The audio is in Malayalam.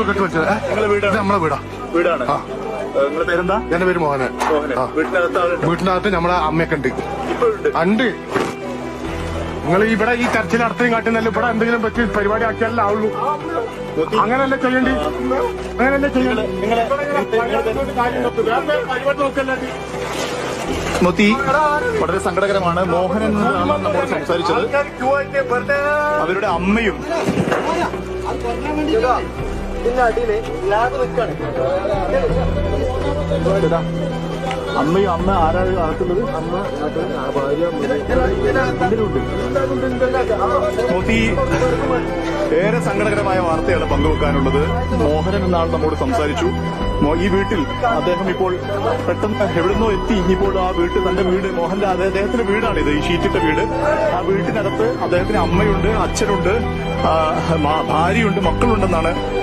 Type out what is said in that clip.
ഇപ്പൊ കെട്ടി വെച്ചത് ഏ? നിങ്ങളെ വീടാണ്? ഇത് നമ്മളെ വീടാ. വീടാണ്. നിങ്ങളുടെ പേരെന്താ? എന്റെ പേര് മോഹന് ആ. വീട്ടിനകത്ത് വീട്ടിനകത്ത് നമ്മളെ അമ്മയൊക്കെ ഉണ്ട്. ഇപ്പോഴുണ്ട് ഉണ്ട്. നിങ്ങൾ ഇവിടെ ഈ ചർച്ചിൽ അടുത്തേം കാട്ടുന്നല്ല ഇവിടെ എന്തെങ്കിലും പറ്റി പരിപാടി ആക്കിയാലേ ആവുള്ളൂ. അങ്ങനല്ലേ ചെയ്യണ്ടി? അങ്ങനല്ലേ ചെയ്യണ്ടി? നിങ്ങളെ മൊത്തി വളരെ സങ്കടകരമാണ്. മോഹൻ എന്നാണ് നമ്മോട് സംസാരിച്ചത്. അവരുടെ അമ്മയും അമ്മയും അമ്മ ആരാണ് അകത്തുള്ളത് അമ്മ ഭാര്യ ഏറെ സങ്കടകരമായ വാർത്തയാണ് പങ്കുവെക്കാനുള്ളത്. മോഹനൻ എന്നാൾ നമ്മോട് സംസാരിച്ചു. ഈ വീട്ടിൽ അദ്ദേഹം ഇപ്പോൾ പെട്ടെന്ന് എവിടുന്നോ എത്തി. ഇപ്പോൾ ആ വീട്ടിൽ തന്റെ വീട് മോഹന്റെ അതെ- അദ്ദേഹത്തിന്റെ വീടാണിത് ഈ ഷീറ്റിട്ട വീട്. ആ വീട്ടിനകത്ത് അദ്ദേഹത്തിന് അമ്മയുണ്ട് അച്ഛനുണ്ട് ഭാര്യയുണ്ട് മക്കളുണ്ടെന്നാണ്